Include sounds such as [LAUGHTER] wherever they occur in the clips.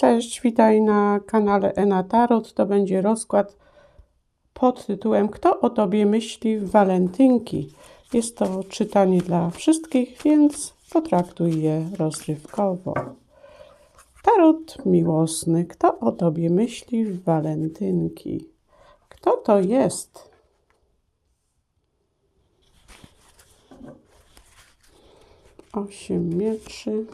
Cześć, witaj na kanale Ena Tarot. To będzie rozkład pod tytułem Kto o Tobie myśli w walentynki? Jest to czytanie dla wszystkich, więc potraktuj je rozrywkowo. Tarot miłosny. Kto o Tobie myśli w walentynki? Kto to jest? Osiem mieczy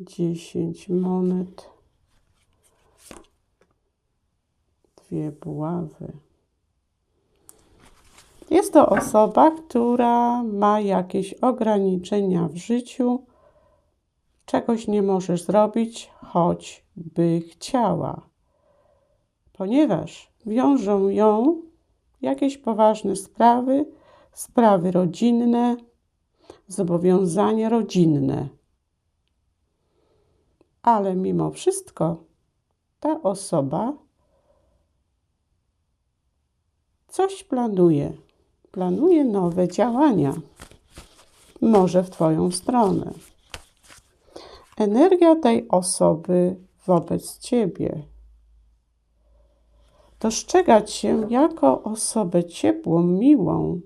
dziesięć monet, dwie buławy. Jest to osoba, która ma jakieś ograniczenia w życiu, czegoś nie może zrobić, choćby chciała, ponieważ wiążą ją jakieś poważne sprawy, sprawy rodzinne, zobowiązania rodzinne ale mimo wszystko ta osoba coś planuje. Planuje nowe działania. Może w Twoją stronę. Energia tej osoby wobec Ciebie. Dostrzegać się jako osobę ciepłą, miłą,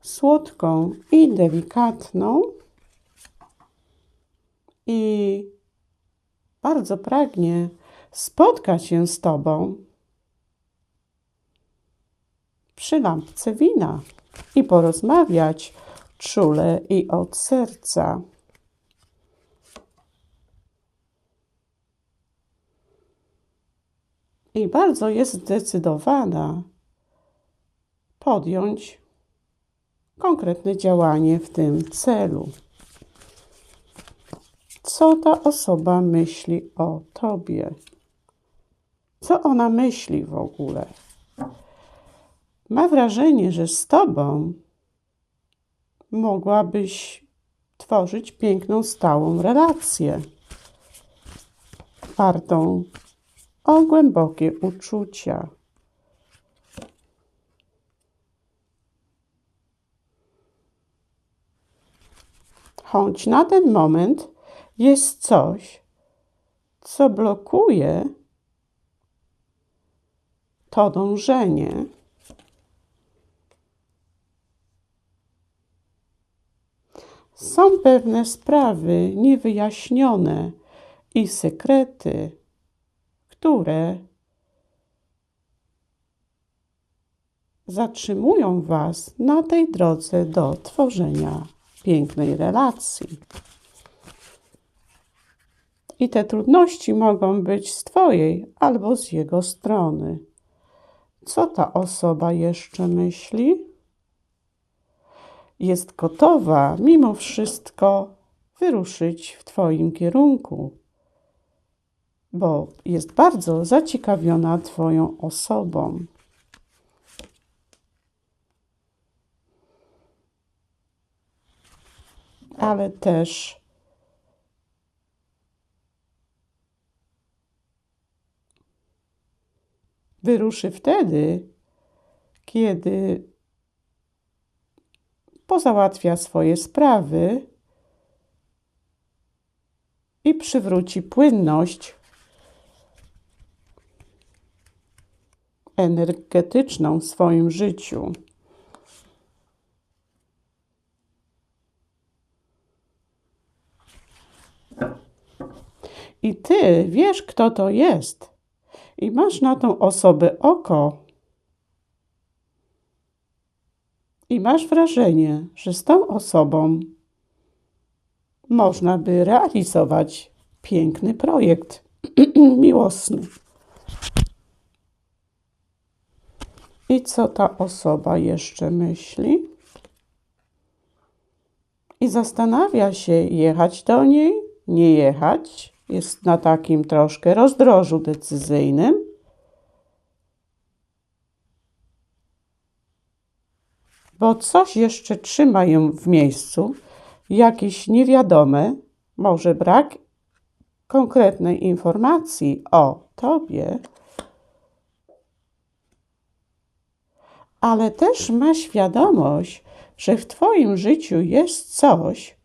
słodką i delikatną i bardzo pragnie spotkać się z Tobą przy lampce wina i porozmawiać czule i od serca. I bardzo jest zdecydowana podjąć konkretne działanie w tym celu co ta osoba myśli o tobie. Co ona myśli w ogóle? Ma wrażenie, że z tobą mogłabyś tworzyć piękną, stałą relację, wartą o głębokie uczucia. Choć na ten moment jest coś, co blokuje to dążenie. Są pewne sprawy niewyjaśnione i sekrety, które zatrzymują Was na tej drodze do tworzenia pięknej relacji. I te trudności mogą być z Twojej albo z jego strony. Co ta osoba jeszcze myśli? Jest gotowa mimo wszystko wyruszyć w Twoim kierunku, bo jest bardzo zaciekawiona Twoją osobą. Ale też wyruszy wtedy, kiedy pozałatwia swoje sprawy i przywróci płynność energetyczną w swoim życiu. I ty wiesz, kto to jest i masz na tą osobę oko i masz wrażenie, że z tą osobą można by realizować piękny projekt [CLEARS THROAT] miłosny. I co ta osoba jeszcze myśli? I zastanawia się, jechać do niej, nie jechać, jest na takim troszkę rozdrożu decyzyjnym. Bo coś jeszcze trzyma ją w miejscu, jakieś niewiadome, może brak konkretnej informacji o tobie, ale też ma świadomość, że w Twoim życiu jest coś,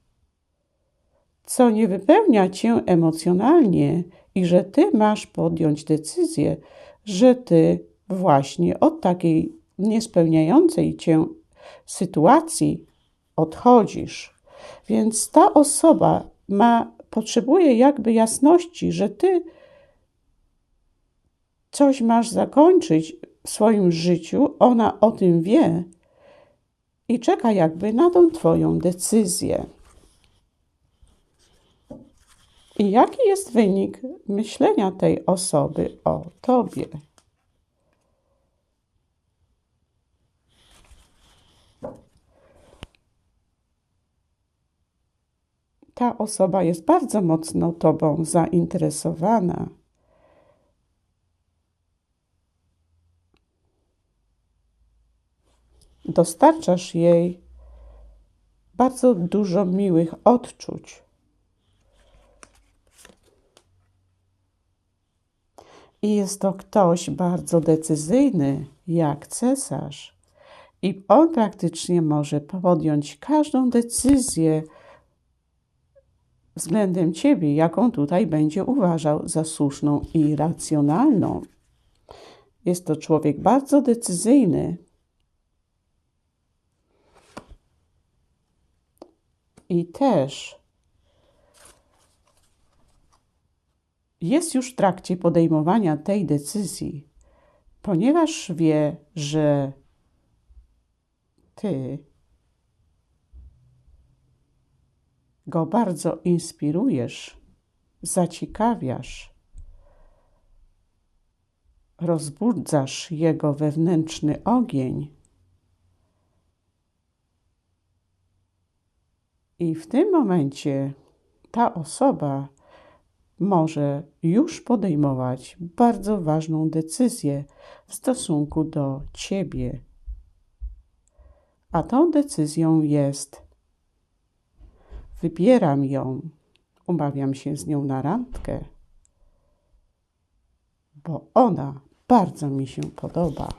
co nie wypełnia cię emocjonalnie i że ty masz podjąć decyzję, że ty właśnie od takiej niespełniającej cię sytuacji odchodzisz. Więc ta osoba ma, potrzebuje jakby jasności, że ty coś masz zakończyć w swoim życiu, ona o tym wie i czeka jakby na tą Twoją decyzję. I jaki jest wynik myślenia tej osoby o Tobie? Ta osoba jest bardzo mocno Tobą zainteresowana. Dostarczasz jej bardzo dużo miłych odczuć. I jest to ktoś bardzo decyzyjny, jak cesarz. I on praktycznie może podjąć każdą decyzję względem ciebie, jaką tutaj będzie uważał za słuszną i racjonalną. Jest to człowiek bardzo decyzyjny. I też jest już w trakcie podejmowania tej decyzji, ponieważ wie, że ty go bardzo inspirujesz, zaciekawiasz, rozbudzasz jego wewnętrzny ogień. I w tym momencie ta osoba może już podejmować bardzo ważną decyzję w stosunku do ciebie. A tą decyzją jest: wybieram ją, umawiam się z nią na randkę, bo ona bardzo mi się podoba.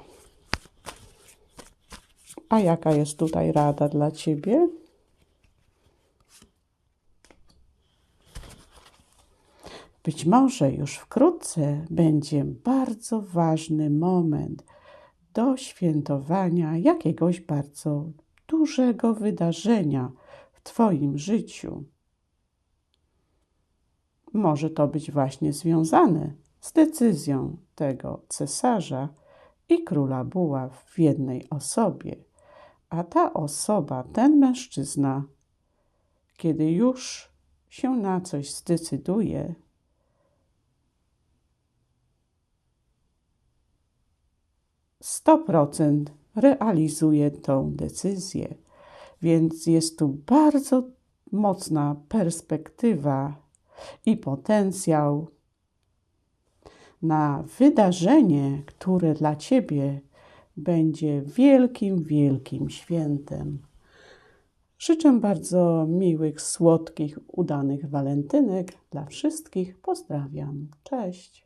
A jaka jest tutaj rada dla ciebie? Być może już wkrótce będzie bardzo ważny moment do świętowania jakiegoś bardzo dużego wydarzenia w Twoim życiu. Może to być właśnie związane z decyzją tego cesarza i króla buław w jednej osobie. A ta osoba, ten mężczyzna, kiedy już się na coś zdecyduje, 100% realizuje tą decyzję. Więc jest tu bardzo mocna perspektywa i potencjał na wydarzenie, które dla Ciebie będzie wielkim, wielkim świętem. Życzę bardzo miłych, słodkich, udanych walentynek dla wszystkich. Pozdrawiam. Cześć.